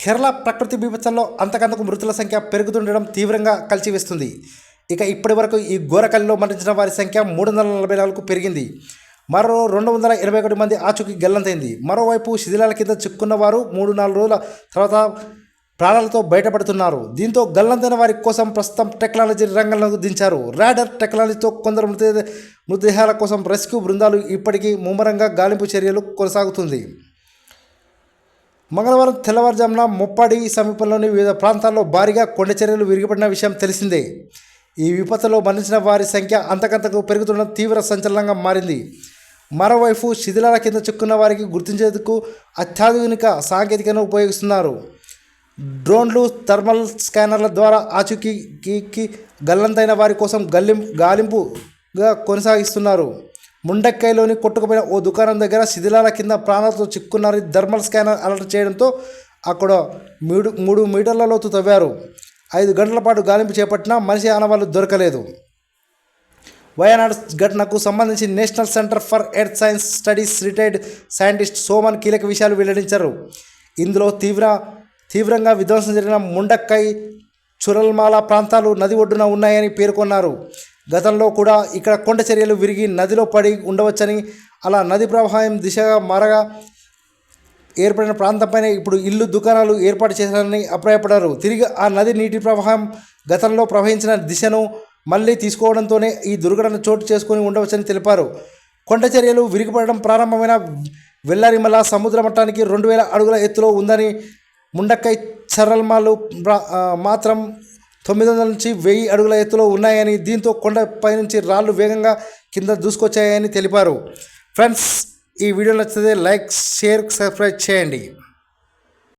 కేరళ ప్రకృతి బీభత్సంలో అంతకంతకు మృతుల సంఖ్య పెరుగుతుండడం తీవ్రంగా కలిచివేస్తుంది. ఇక ఇప్పటి వరకు ఈ ఘోరకలిలో మరణించిన వారి సంఖ్య మూడు వందల నలభై నాలుగు పెరిగింది. మరో రెండు వందల ఇరవై ఒకటి మంది ఆచూకీ గల్లంతైంది. మరోవైపు శిథిలాల కింద చిక్కున్న వారు మూడు నాలుగు రోజుల తర్వాత ప్రాణాలతో బయటపడుతున్నారు. దీంతో గల్లంతైన వారి కోసం ప్రస్తుతం టెక్నాలజీ రంగంలోకి దించారు. రాడర్ టెక్నాలజీతో కొందరు మృతదే మృతదేహాల కోసం రెస్క్యూ బృందాలు ఇప్పటికీ ముమ్మరంగా గాలింపు చర్యలు కొనసాగుతుంది. మంగళవారం తెల్లవారుజామున ముప్పాడి సమీపంలోని వివిధ ప్రాంతాల్లో భారీగా కొండ చర్యలు విరిగిపడిన విషయం తెలిసిందే. ఈ విపత్తులో మరణించిన వారి సంఖ్య అంతకంతకు పెరుగుతున్న తీవ్ర సంచలనంగా మారింది. మరోవైపు శిథిలాల కింద చిక్కున్న వారికి గుర్తించేందుకు అత్యాధునిక సాంకేతికను ఉపయోగిస్తున్నారు. డ్రోన్లు థర్మల్ స్కానర్ల ద్వారా ఆచూకీకి గల్లంతైన వారి కోసం గల్లిం గాలింపుగా కొనసాగిస్తున్నారు. ముండక్కైలోని కొట్టుకుపోయిన ఓ దుకాణం దగ్గర శిథిలాల కింద ప్రాణాలతో చిక్కున్నారని థర్మల్ స్కానర్ అలర్ట్ చేయడంతో అక్కడ మూడు మూడు మీటర్ల లోతు తవ్వారు. ఐదు గంటల పాటు గాలింపు చేపట్టినా మనిషి ఆనవాళ్ళు దొరకలేదు. వయనాడ్ ఘటనకు సంబంధించి National Centre for Earth Science Studies retired scientist Soman కీలక విషయాలు వెల్లడించారు. ఇందులో తీవ్ర తీవ్రంగా విధ్వంసం జరిగిన ముండక్కై చురల్మాల ప్రాంతాలు నది ఒడ్డున ఉన్నాయని పేర్కొన్నారు. గతంలో కూడా ఇక్కడ కొండ చర్యలు విరిగి నదిలో పడి ఉండవచ్చని అలా నది ప్రవాహం దిశగా మారగా ఏర్పడిన ప్రాంతంపైన ఇప్పుడు ఇల్లు దుకాణాలు ఏర్పాటు చేశారని అభిప్రాయపడ్డారు. తిరిగి ఆ నది నీటి ప్రవాహం గతంలో ప్రవహించిన దిశను మళ్ళీ తీసుకోవడంతోనే ఈ దుర్ఘటన చోటు చేసుకొని ఉండవచ్చని తెలిపారు. కొండ చర్యలు విరిగిపడడం ప్రారంభమైన వెల్లారిమల సముద్ర మట్టానికి రెండు వేల అడుగుల ఎత్తులో ఉందని ముండక్కై చర్రల్మాలు మాత్రం తొమ్మిది వందల నుంచి వెయ్యి అడుగుల ఎత్తులో ఉన్నాయని దీంతో కొండపై నుంచి రాళ్ళు వేగంగా కింద దూసుకొచ్చాయని తెలిపారు. ఫ్రెండ్స్ ఈ వీడియో నచ్చితే లైక్ షేర్ సబ్స్క్రైబ్ చేయండి.